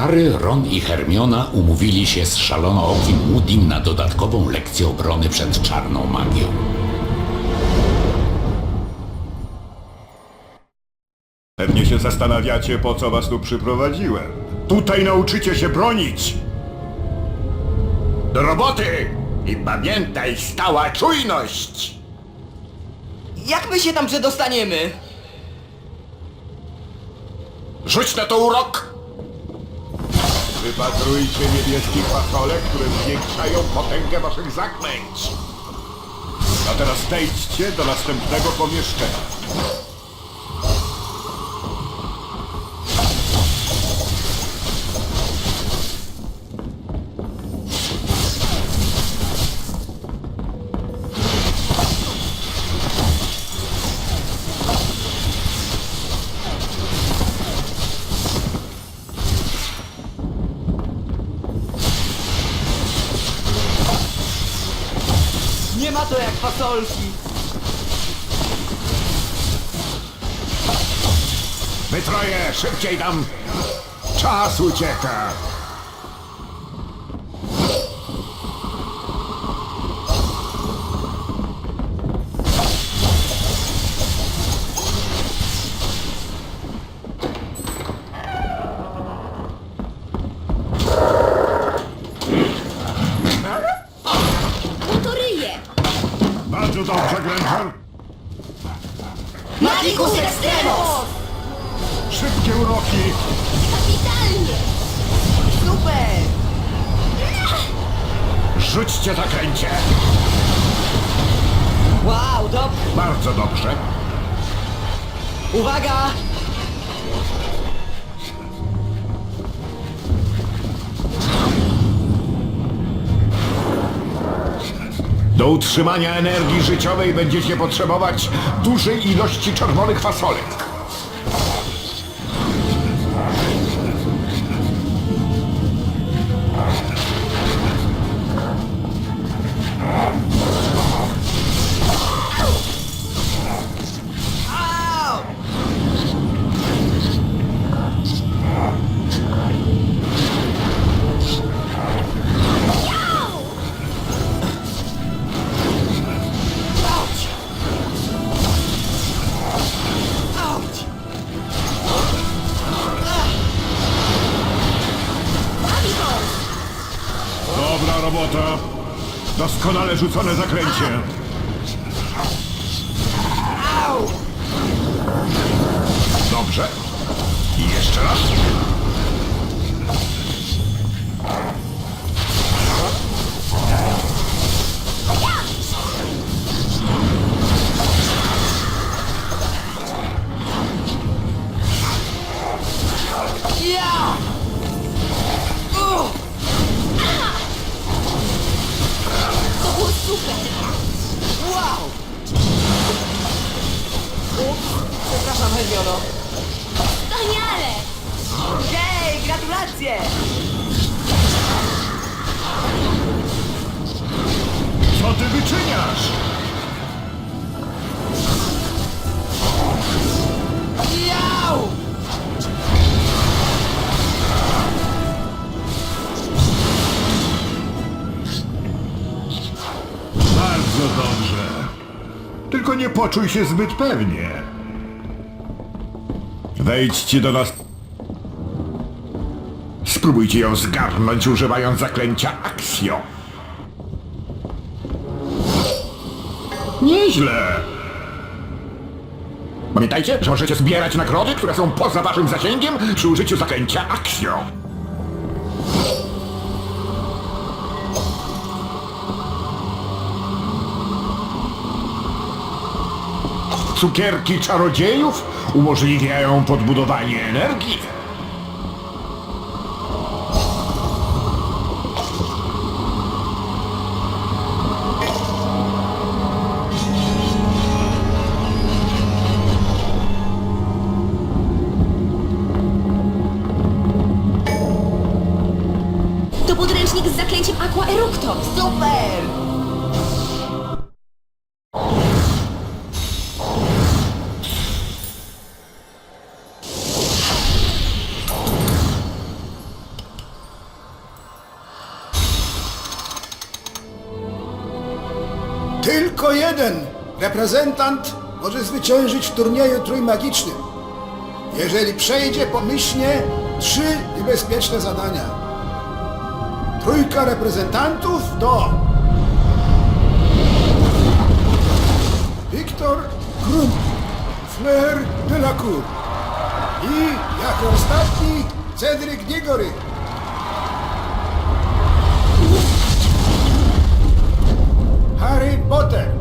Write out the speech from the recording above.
Harry, Ron i Hermiona umówili się z szalonookim Moody'm na dodatkową lekcję obrony przed czarną magią. Pewnie się zastanawiacie, po co was tu przyprowadziłem. Tutaj nauczycie się bronić! Do roboty! I pamiętaj, stała czujność! Jak my się tam przedostaniemy? Rzuć na to urok! Wypatrujcie niebieskich fasole, które zwiększają potęgę waszych zaklęć. A teraz zejdźcie do następnego pomieszczenia. Ma to jak fasolki. Wy troje, szybciej tam! Czas ucieka! Bardzo dobrze, Granger. Magicus Extremos! Szybkie uroki! Kapitalnie! Super! Rzućcie zakręcie! Wow, dobrze. Bardzo dobrze. Uwaga! Do utrzymania energii życiowej będziecie potrzebować dużej ilości czerwonych fasolek. Robota. Doskonale rzucone zakręcie. Dobrze. I jeszcze raz. Ja! Super! Wow! Ups, przepraszam Hermiono. Wspaniale! Hej, gratulacje! Co ty wyczyniasz? Bardzo dobrze. Tylko nie poczuj się zbyt pewnie. Wejdźcie do nas. Spróbujcie ją zgarnąć używając zaklęcia Axio. Nieźle. Pamiętajcie, że możecie zbierać nagrody, które są poza waszym zasięgiem przy użyciu zaklęcia Axio. Cukierki czarodziejów umożliwiają podbudowanie energii. To podręcznik z zaklęciem Aqua Eructo! Super! Tylko jeden reprezentant może zwyciężyć w turnieju trójmagicznym. Jeżeli przejdzie pomyślnie trzy niebezpieczne zadania. Trójka reprezentantów to Wiktor Krum, Flair Delacour i jako ostatni Cedric Diggory. Harry Potter.